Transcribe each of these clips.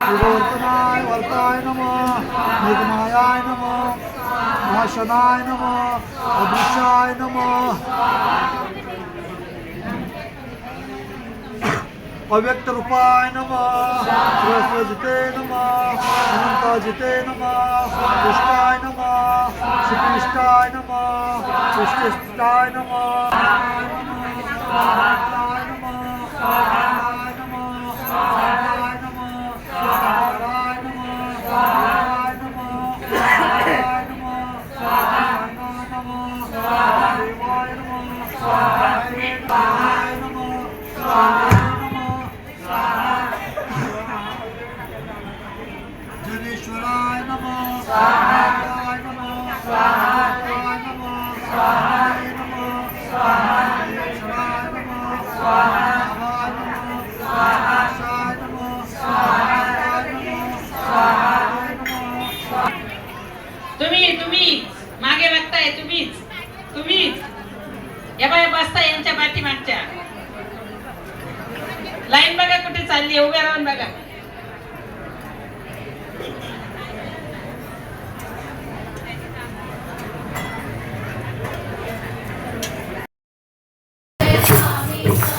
দুর্গবন্তনায় অল্পায় নম নিগমায় নম, মহাশনায় নম, অদৃশ্যায় নম। অব্যক্ত রূপায় নম জিতে নম অনন্ত জিতে নম, পুষ্টায় নম শ্রীকৃষ্টায় নম পুষ্টিষ্টায় নম নম। चालली उभ्या राहून बघा Thank you.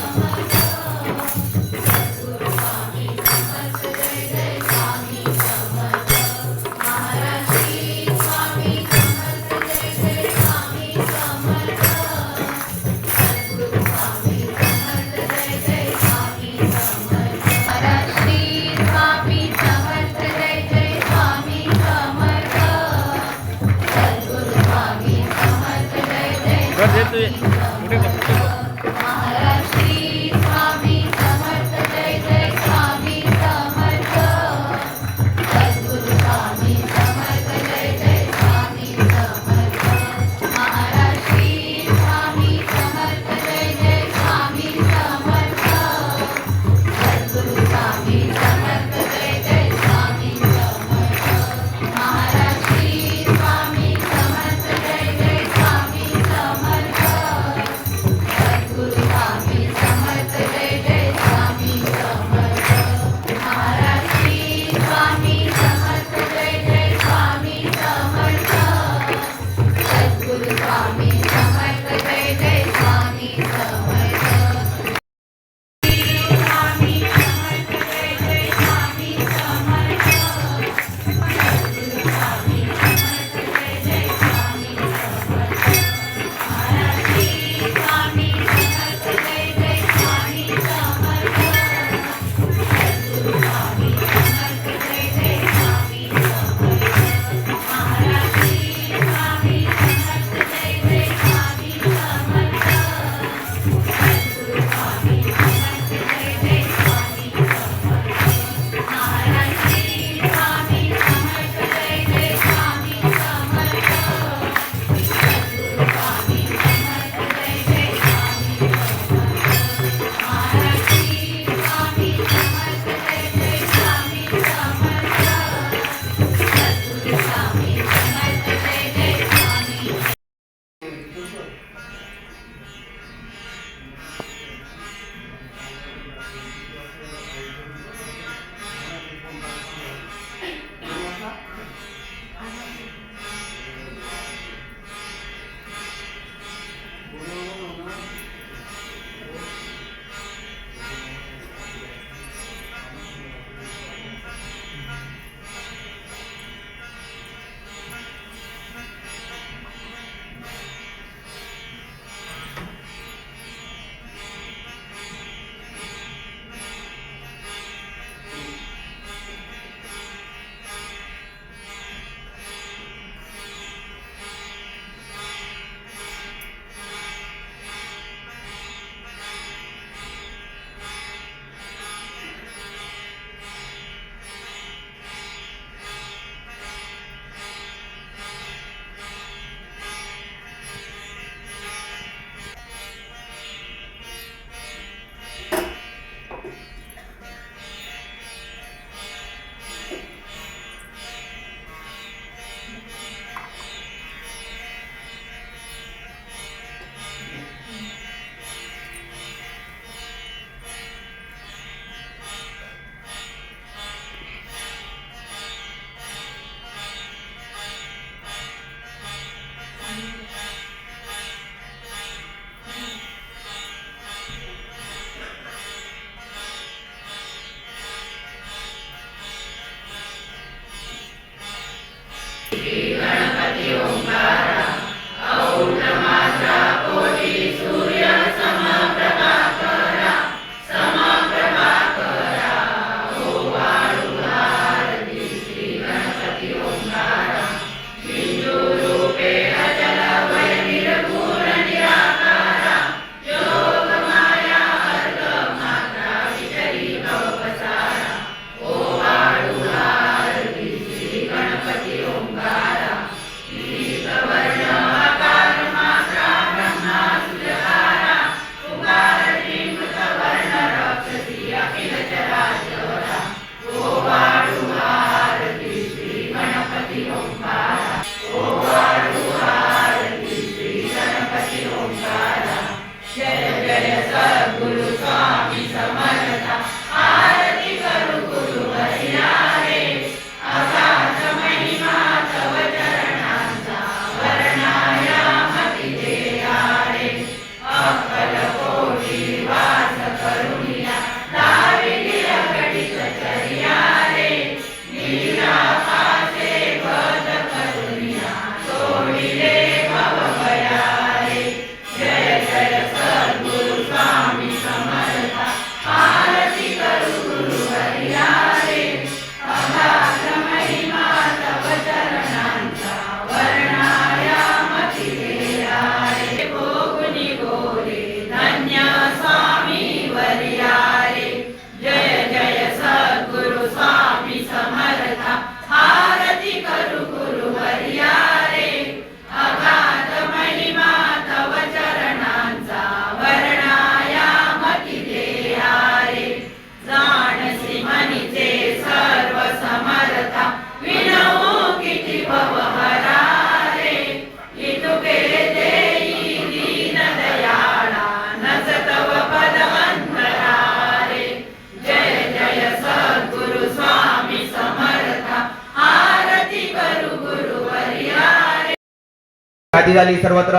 झाली सर्वत्र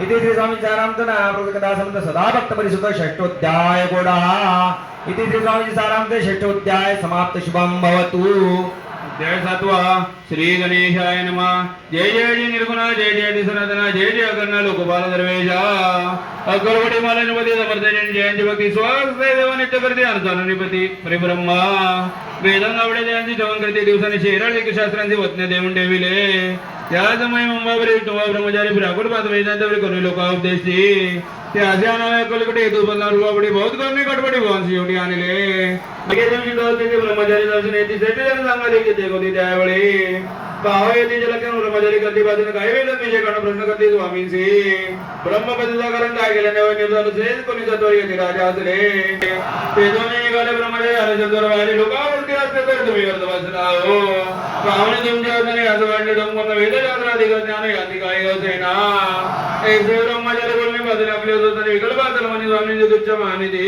इथे श्री स्वामींच्या नामचं ना कथा समज सदा भक्त परिसुद्ध षष्टोध्याय गोडा इथे श्री स्वामींचे सारामचे षष्टोध्याय समाप्त शुभम भवतु जय सातवा श्री गणेशाय नमः जय जय जय निर्गुण जय जय जय सनातन जय जय अकर्ण लोकपाल दरवेशा अकलवटी मालनपती समर्थ जय जयंती भक्ती. स्वस्ते देव करते. अनुचारणीपती परिब्रह्मा वेदांग आवडे देवांची जवण करते. दिवसाने शेराळ शास्त्रांचे वतने देऊन ठेविले. त्याच मय मुंबावरील विष्णुवा ब्रह्मचारी प्राकुट पाच वेदांतवरी करू लोक उपदेशती. ते असे अनावय कलकटे हेतू बदला रुबाबडी बहुत कमी कटपडी भवन शेवटी आणले. ब्रह्मचारी दर्शन येते. सांगा देखील होती त्यावेळी. पाव येते जला की ब्रह्मचारी करते बाजूने काय वेळ विषय करणं प्रश्न करते स्वामींशी ब्रह्मपदीचा कारण निघाले वारी असते तर तुम्ही करत हो. पाहुणे तुमच्या हाताने असं वाटले डोंगर ज्ञान याती ना. ऐसे ब्रह्मचारी बोलणे बाजूला आपले होतो तर एकल असेल म्हणजे स्वामींची तुच्छ मानिती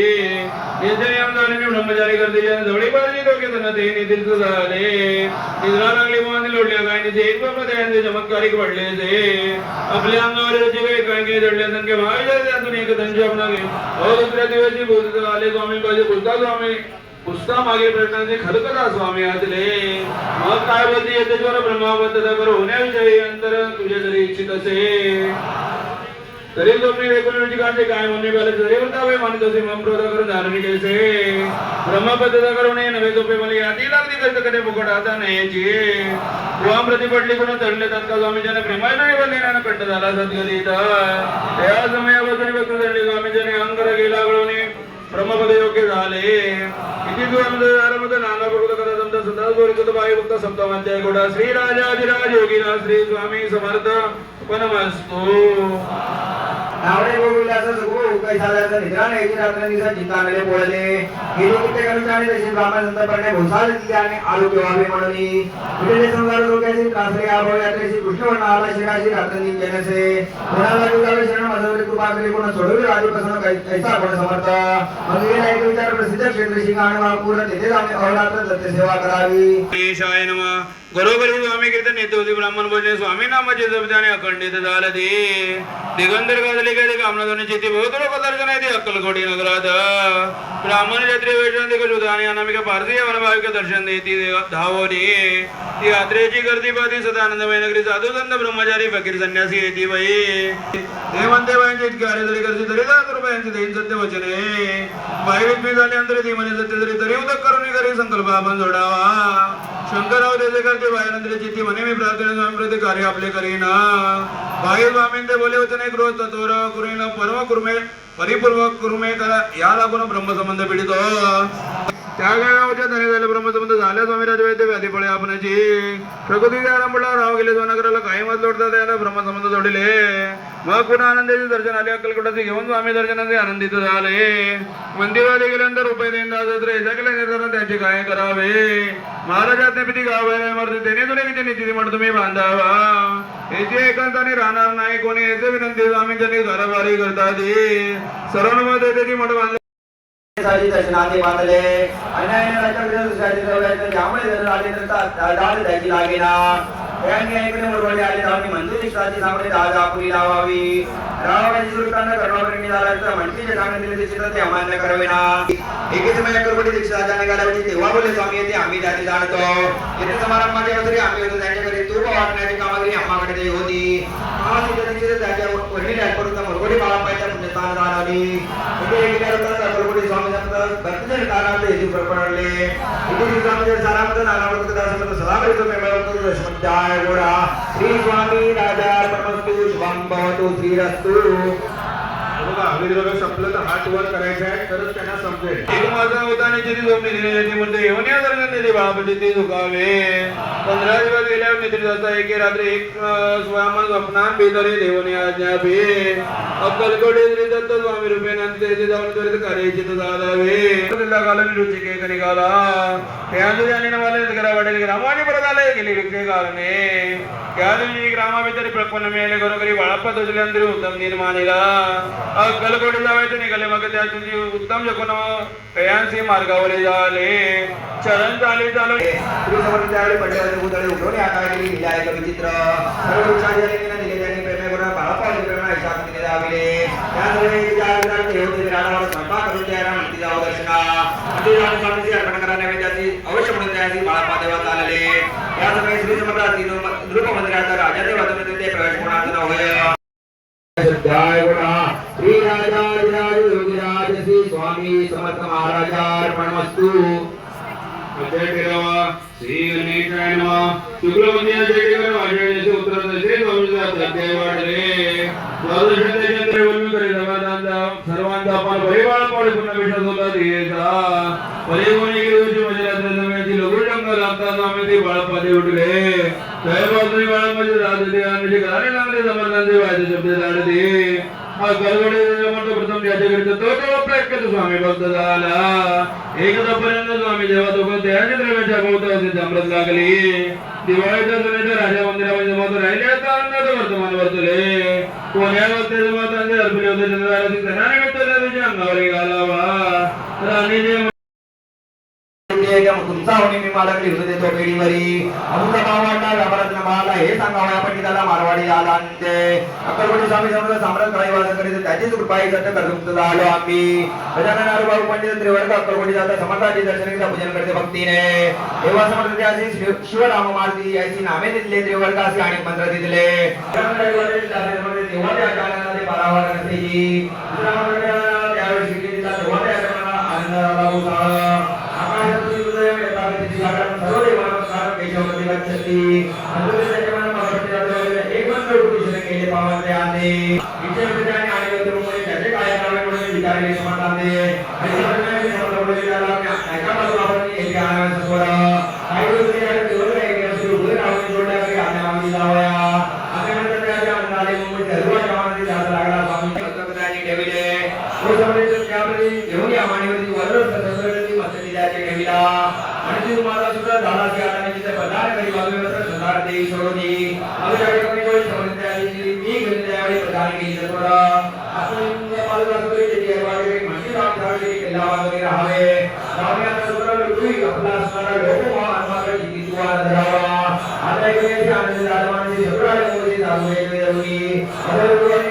येथे नियम मी ब्रह्मचारी करते जवळी बाजली डोके त्यांना ते निधीच झाले निद्रा लागली म्हणून लोडले काय नाही एक बाबा त्यांचे चमत्कारिक पडले ते. आपल्या अंगावर जे काही काय काही जडले संख्या महाविचार त्यातून एक त्यांची आपण हो दुसऱ्या दिवशी बोलत आले स्वामी पाहिजे बोलता स्वामी. पुस्ता मागे प्रश्नांचे खरकथा स्वामी आजले मग काय बोलते येतेश्वर ब्रह्माबद्ध कर होण्याविषयी अंतर तुझे जरी इच्छित असे तरी तुम्ही एकोणऐंशी कांचे काय म्हणणे पाहिजे तरी म्हणता मानत असे मग प्रोधा करून धारणी कैसे ब्रह्मपद्धता करून नव्हे झोपे मला यादी लागली कष्ट कधी फुकट आता नाहीची किंवा प्रति पडली कोण चढले तत्का स्वामीच्याने प्रेमाय नाही बोलले ना कंठ झाला सद्गती त्या समयापासून व्यक्त झाली स्वामीच्याने अंगर गेला गळवणे ब्रह्मपद योग्य झाले. किती दिवस नाना भक्त कथा समजा सदा गोरित बाई भक्त समता म्हणते गोडा. श्री राजाधिराज योगीराज श्री स्वामी समर्थ. पनमस्तू नावडे गोविंदाचं सुखू कैसा जायचं निद्रा नाही. रात्र चिंतानले बोलले कित्येक तशी ब्राह्मण संतपणे भोसाल आणि म्हणून संसार आभव कृष्णवर्ण आला शिराशी जनसे कोणाला शरण कृपा केली कोण राजू प्रसन्न कैसा कोण समर्थ. विचार प्रसिद्ध क्षेत्र शिकाण पूर्ण तेथे जाणे सेवा करावी. नमः. घरोघरी स्वामी कीर्तन येते होते ब्राह्मण भजने स्वामी नामाचे जपते अखंडित झालं ते दिगंधर गाजले काय कामना दोन्ही ती बहुत लोक दर्शन आहे ते अक्कलकोटी नगरात. ब्राह्मण यात्रे वेषण देखील आणि अनामिका भारतीय वनभाविक दर्शन देती धावोनी ती यात्रेची गर्दी पाहती सदा आनंदमय नगरी साधू संत ब्रह्मचारी फकीर संन्यासी येते बाई. ते म्हणते बाईंची इतकी आरे गर्दी तरी दहा रुपयांचे देईन सत्य वचने. बाई विकमी झाल्यानंतर ती म्हणे सत्य तरी तरी उदक करून घरी संकल्प आपण जोडावा. शंकरराव देसेकर ते बाहेर चित्ती म्हणे मी प्रार्थना कार्य आपले करीन. बाहेर स्वामी ते बोले होते नाही गृह तत्वर कुरेन परम कुर्मे परिपूर्वक कुर्मे करा या लागून ब्रह्मसंबंध पीडित? त्या गावाच्या धने झाले ब्रह्मसंबंध झाल्या स्वामी राजवैद्य व्याधी पळे आपणाची. प्रकृतीच्या आरंभला राव गेले सोनागराला काही मत लोटतात त्याला ब्रह्मसंबंध जोडले. मग पुन्हा आनंदाचे दर्शन आले अक्कलकोटाचे घेऊन स्वामी दर्शनाचे आनंदित झाले. मंदिरात गेल्यानंतर रुपये देईन दासत्र याच्या केल्या निर्धारण त्याचे काय करावे. महाराजात पिती गाव आहे मरते. त्याने तुला किती निश्चिती म्हणतो तुम्ही बांधावा. याची एकांताने राहणार नाही कोणी याचे विनंती स्वामी त्यांनी घराबारी करतात सर्वांमध्ये त्याची मठ बांधले बांधले अन्यायाने जवळ आले तर दाद द्यायची लागेना आले तेव्हा मंदिर लावावी रावणाची सुलतान दिले ते अमान्य करपटी दीक्षा तेव्हा बोलले स्वामी येते. आम्ही जाणतो येथे समारंभाच्या आम्ही होतो तूप वाटण्याची कामगिरी आम्हाकडे होती महासिद्ध वडील मुरगोडी बाळापायच्या पुण्यस्थान गेल्या होता प्रभुडी स्वामी संत भक्तजन कानात हेतू प्रपडले इथे स्वामी सारामत नागावत दासमत सदाकृत मेळवतो दशमध्याय गोडा श्री स्वामी राजा परमस्तु बघा संपलं तर हात वर करायचा आहे तरच त्यांना समजेल. एक माझा होता आणि जिथे झोपणी दिली जाते म्हणते येऊन या दरम्यान दिली म्हणजे ते झुकावे. पंधरा दिवस गेल्यावर निद्रित रात्री एक बेदरे दत्त स्वामी नंतर तिला रुची के त्या आणि करा वाटेल ग्रामाने परत आले त्या प्रपन्न मिळाले घरोघरी बाळाप्पा तुझल्यानंतर उत्तम निर्माणीला. अक्कलकोटे जावायचे निघाले मग त्या तुझी उत्तम जखून कयांसी मार्गावर झाले चरण चाले चालू श्री समर्थ त्यावेळी पडल्यावर भूतळे उठवणे आता गेली लिहिला एक विचित्र सर्व वृक्षांच्या लेखीने दिले त्यांनी प्रेमे करून त्यांना शांती द्याविले त्यामुळे विचार विचार देवते राणावर स्वयंपाक करून द्यायला म्हणती जाऊ दर्शना मंदिर जाऊन स्वामीची अर्पण करा नैवेद्याची अवश्य म्हणून द्यायची बाळापा देवा चालले या समय श्री समर्थ नृप मंदिरात राजा देवातून ते प्रवेश होण्याचं होय సమస్త మహారాజార్పణమస్తు శ్రీ గణేశాయ నమ. శుక్లమధ్య ఉత్తరం हा म्हणतो प्रथम त्याच्याकडे तो तो स्वामी भक्त झाला एकदा पर्यंत स्वामी जेव्हा तो त्याच्या द्रव्याच्या भोवतावरती अमृत लागली. दिवाळीच्या सणाच्या राजा मंदिरामध्ये मत राहिले आता वर्तमान वर्तले. कोण्या वक्त्याचं मतांचे अर्पले होते चंद्राला धनाने व्यक्त त्याच्या अंगावर घालावा राणीने तुमचा मी मला लिहून देतो पेढीवरी. अमुका मावाडला व्यापारात मला हे सांगावं आपण की त्याला मारवाडी आला आणि ते अक्कलकोटी स्वामी समजा साम्राज्य काही वाजत करीत त्याचीच कृपाई आहे सत्य आलो आम्ही. गजानन अरुभाऊ पंडित त्रिवर्ग अक्कलकोटी जाता समर्थाची दर्शन घेता पूजन करते भक्तीने. देवा समर्थ अशी शिवराम मारुती याची नामे दिले त्रिवर्ग असे आणि मंत्र दिले. तेव्हा त्या आचार्यांना ते बारावर त्यावेळी प्रदान केली तर थोडं आपण बाजूला सगळी त्याची